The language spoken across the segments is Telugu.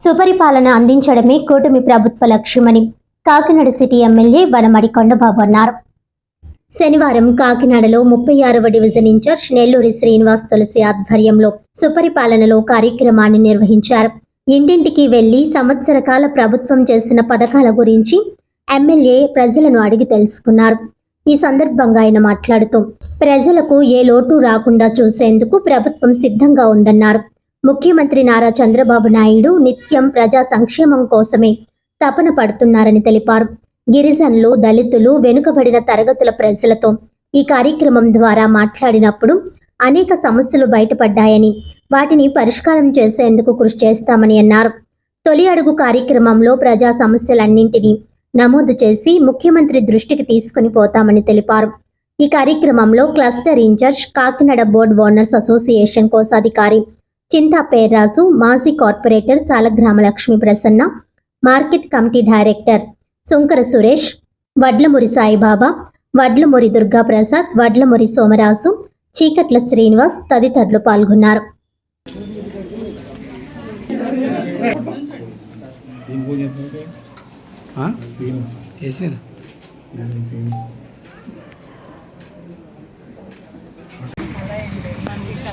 సుపరిపాలన అందించడమే కూటమి ప్రభుత్వ లక్ష్యమని కాకినాడ సిటీ ఎమ్మెల్యే వనమడి కొండబాబు అన్నారు. శనివారం కాకినాడలో ముప్పై ఆరవ డివిజన్ ఇన్ఛార్జ్ నెల్లూరి శ్రీనివాస్ తులసి ఆధ్వర్యంలో సుపరిపాలనలో కార్యక్రమాన్ని నిర్వహించారు. ఇంటింటికి వెళ్ళి సంవత్సర కాల ప్రభుత్వం చేసిన పథకాల గురించి ఎమ్మెల్యే ప్రజలను అడిగి తెలుసుకున్నారు. ఈ సందర్భంగా ఆయన మాట్లాడుతూ ప్రజలకు ఏ లోటు రాకుండా చూసేందుకు ప్రభుత్వం సిద్ధంగా ఉందన్నారు. ముఖ్యమంత్రి నారా చంద్రబాబు నాయుడు నిత్యం ప్రజా సంక్షేమం కోసమే తపన పడుతున్నారని తెలిపారు. గిరిజనులు దళితులు వెనుకబడిన తరగతుల ప్రజలతో ఈ కార్యక్రమం ద్వారా మాట్లాడినప్పుడు అనేక సమస్యలు బయటపడ్డాయని వాటిని పరిష్కారం చేసేందుకు కృషి చేస్తామని అన్నారు. తొలి అడుగు కార్యక్రమంలో ప్రజా సమస్యలన్నింటినీ నమోదు చేసి ముఖ్యమంత్రి దృష్టికి తీసుకుని పోతామని తెలిపారు. ఈ కార్యక్రమంలో cluster incharge Kakinada board owners association కోశాధికారి చింతా పేర్రాజు మాజీ corporator Salagrama Lakshmi Prasanna market committee director Sunkara Suresh Vadlamuri Saibaba Vadlamuri Durgaprasad Vadlamuri Somaraju Cheekatla Srinivas తదితరులు పాల్గొన్నారు. సీన్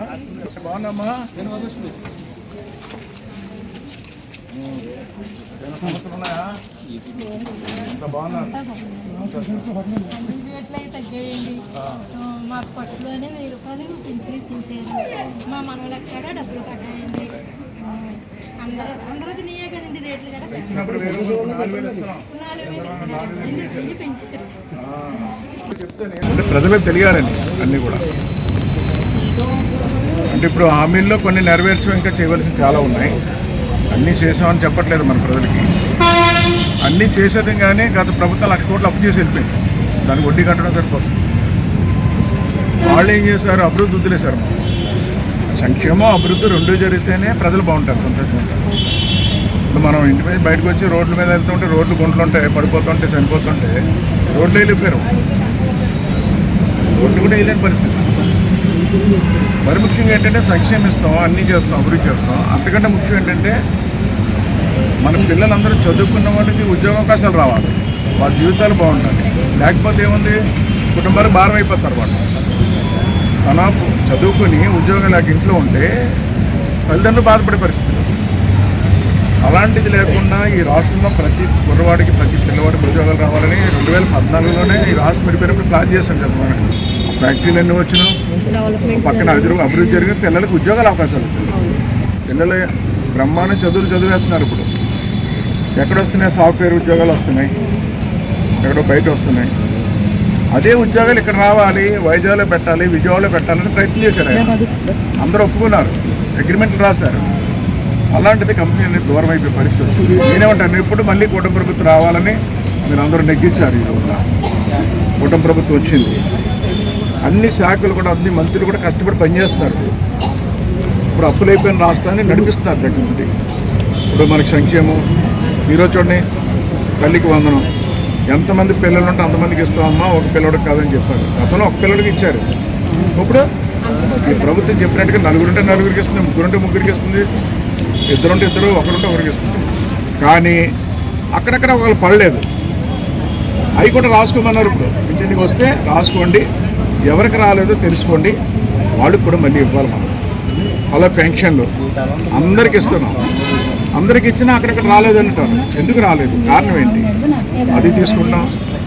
బాగున్నామ్మా ఏమైనా సమస్యలు ఉన్నాయా ఇంత బాగున్నారు. ఎట్లయితే తగ్గేయండి మాకు పట్టులోనే వెయ్యి రూపాయలు పింఛన్ మా మనవలు ఎక్కడ డబ్బులు కట్టాయండి. అందరూ అందరూ నీయే కదండి రేట్లు కూడా పెంచుతారు ప్రజలకు తెలియాలండి అన్నీ కూడా. అంటే ఇప్పుడు హామీల్లో కొన్ని నెరవేర్చడం ఇంకా చేయవలసిన చాలా ఉన్నాయి. అన్నీ చేసామని చెప్పట్లేదు మన ప్రజలకి. అన్నీ చేసేది కానీ గత ప్రభుత్వం లక్ష కోట్లు అప్పు చేసి వెళ్ళిపోయింది. దానికి వడ్డీ కట్టడం సరిపోతుంది వాళ్ళు ఏం చేశారు? అభివృద్ధి వదిలేశారు. సంక్షేమం అభివృద్ధి రెండూ జరిగితేనే ప్రజలు బాగుంటారు సంతోషంగా ఉంటారు. ఇప్పుడు మనం ఇంటి మీద బయటకు వచ్చి రోడ్ల మీద వెళ్తుంటే రోడ్లు గుంటలుంటే పడిపోతుంటే చనిపోతుంటే రోడ్లు వెళ్ళిపోయారు. రోడ్లు కూడా వేయలేని పరిస్థితి. మరి ముఖ్యంగా ఏంటంటే సంక్షేమ ఇస్తాం అన్నీ చేస్తాం అభివృద్ధి చేస్తాం. అంతకంటే ముఖ్యం ఏంటంటే మన పిల్లలందరూ చదువుకున్న వాళ్ళకి ఉద్యోగ అవకాశాలు రావాలి. వాళ్ళ జీవితాలు బాగుండాలి. లేకపోతే ఏముంది? కుటుంబాలు భారం అయిపోతారు వాళ్ళు. తన చదువుకుని ఉద్యోగం లేక ఇంట్లో ఉంటే తల్లిదండ్రులు బాధపడే పరిస్థితి అలాంటిది లేకుండా ఈ రాష్ట్రంలో ప్రతి కుర్రవాడికి ప్రతి పిల్లవాడికి ఉద్యోగాలు రావాలని రెండు వేల పద్నాలుగులోనే ఈ రాష్ట్రం విడిపోయినప్పుడు ప్లాన్ చేశాం కదా ఫ్యాక్టరీలు ఎన్ని వచ్చినా పక్కన అభివృద్ధి అభివృద్ధి జరిగిన పిల్లలకు ఉద్యోగాల అవకాశాలు పిల్లలు బ్రహ్మాండం చదువులు చదివేస్తున్నారు ఇప్పుడు. ఎక్కడ వస్తున్నాయి? సాఫ్ట్వేర్ ఉద్యోగాలు వస్తున్నాయి. ఎక్కడో బయట వస్తున్నాయి. అదే ఉద్యోగాలు ఇక్కడ రావాలి వైజాగ్లో పెట్టాలి విజయవాడలో పెట్టాలని ప్రయత్నం చేశారు అందరూ ఒప్పుకున్నారు. అగ్రిమెంట్లు రాశారు. అలాంటిది కంపెనీ అనేది దూరం అయిపోయే పరిస్థితి నేనేమంటాను ఇప్పుడు మళ్ళీ కూటమి ప్రభుత్వం రావాలని మీరు అందరూ నెగ్గించారు ఈ రోజున. కూటమి ప్రభుత్వం వచ్చింది. అన్ని శాఖలు కూడా అన్ని మంత్రులు కూడా కష్టపడి పనిచేస్తున్నారు. ఇప్పుడు అప్పులు అయిపోయిన రాష్ట్రాన్ని నడిపిస్తున్నారు అటువంటి. ఇప్పుడు మనకి సంక్షేమం. ఈరోజు చూడండి తల్లికి వందనం. ఎంతమంది పిల్లలు ఉంటే అంతమందికి ఇస్తామమ్మా ఒక పిల్లడికి కాదని చెప్పారు. గతంలో ఒక పిల్లడికి ఇచ్చారు. ఇప్పుడు ఈ ప్రభుత్వం చెప్పినట్టుగా నలుగురుంటే నలుగురికి ఇస్తుంది ముగ్గురుంటే ముగ్గురికి ఇస్తుంది ఇద్దరుంటే ఇద్దరు ఒకరుంటే ఒకరికి ఇస్తుంది. కానీ అక్కడక్కడ ఒకళ్ళు పడలేదు. అవి కూడా రాసుకోమన్నారు ఇప్పుడు. ఇంటింటికి వస్తే రాసుకోండి. ఎవరికి రాలేదో తెలుసుకోండి. వాళ్ళకి కూడా మళ్ళీ ఇవ్వాలి మనం అలా పెన్షన్లు. అందరికి ఇస్తున్నాం. అందరికి ఇచ్చినా అక్కడక్కడ రాలేదు అంటారు ఎందుకు రాలేదు? కారణం ఏంటి? అది తీసుకుంటాం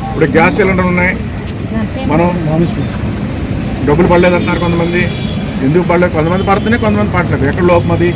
ఇప్పుడు గ్యాస్ సిలిండర్ ఉన్నాయి. మనం డబ్బులు పడలేదు అంటున్నారు కొంతమంది. ఎందుకు పడలేదు? కొంతమంది పడుతున్నాయి కొంతమంది పడలేదు ఎక్కడ లోపం అది?